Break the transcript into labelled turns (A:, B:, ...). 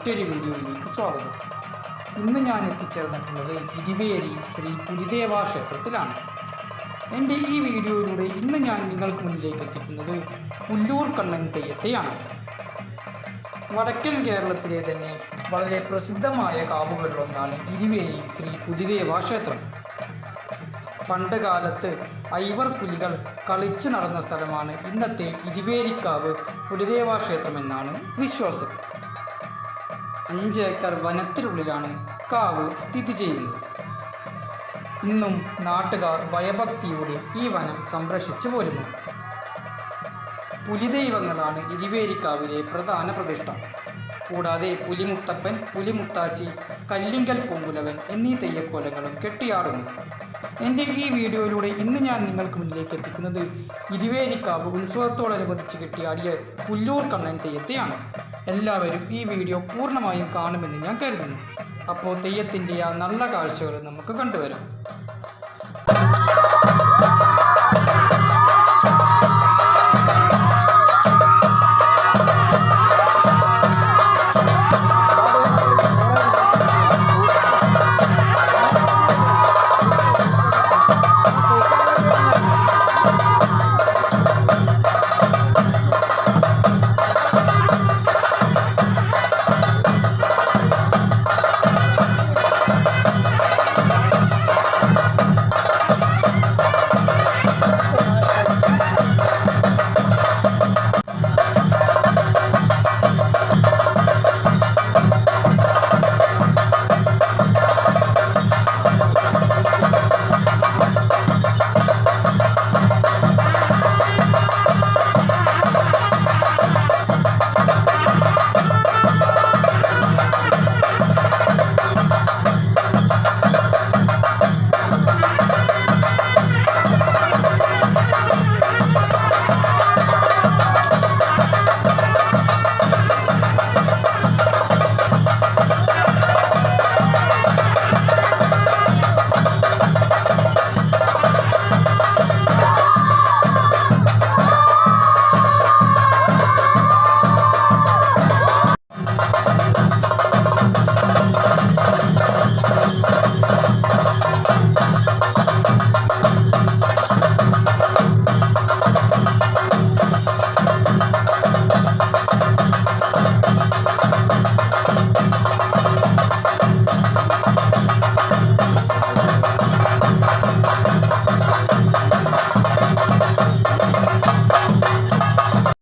A: സ്വാഗതം. ഇന്ന് ഞാൻ എത്തിച്ചേർന്നിട്ടുള്ളത് ഇരുവേരി ശ്രീ പുലിദേവ ക്ഷേത്രത്തിലാണ്. എന്റെ ഈ വീഡിയോയിലൂടെ ഇന്ന് ഞാൻ നിങ്ങൾക്ക് മുന്നിലേക്ക് എത്തിക്കുന്നത് പുല്ലൂർ കണ്ണൻ തെയ്യത്തെയാണ്. വടക്കൻ കേരളത്തിലെ തന്നെ വളരെ പ്രസിദ്ധമായ കാവുകളിലൊന്നാണ് ഇരുവേരി ശ്രീ പുലിദേവ ക്ഷേത്രം. പണ്ട് കാലത്ത് ഐവർ പുലികൾ കളിച്ചു നടന്ന സ്ഥലമാണ് ഇന്നത്തെ ഇരുവേരിക്കാവ് പുലിദേവ ക്ഷേത്രം എന്നാണ് വിശ്വാസം. അഞ്ച് ഏക്കർ വനത്തിനുള്ളിലാണ് കാവ് സ്ഥിതി ചെയ്യുന്നത്. ഇന്നും നാട്ടുകാർ ഭയഭക്തിയോടെ ഈ വനം സംരക്ഷിച്ചു പോരുന്നു. പുലിദൈവങ്ങളാണ് ഇരുവേരിക്കാവിലെ പ്രധാന പ്രതിഷ്ഠ. കൂടാതെ പുലിമുത്തപ്പൻ പുലിമുത്താച്ചി കല്ലിങ്കൽ പൂങ്കുലവൻ എന്നീ തെയ്യക്കോലങ്ങളും കെട്ടിയാടുന്നു. എന്റെ ഈ വീഡിയോയിലൂടെ ഇന്ന് ഞാൻ നിങ്ങൾക്ക് മുന്നിലേക്ക് എത്തിക്കുന്നത് ഇരുവേരിക്കാവ് ഉത്സവത്തോടനുബന്ധിച്ച് കെട്ടിയാടിയ പുല്ലൂർ കണ്ണൻ തെയ്യത്തെയാണ്. എല്ലാവരും ഈ വീഡിയോ പൂർണമായും കാണുമെന്ന് ഞാൻ കരുതുന്നു. അപ്പോൾ തെയ്യത്തിന്റെ ആ നല്ല കാഴ്ചകൾ നമുക്ക് കണ്ടുവരാം.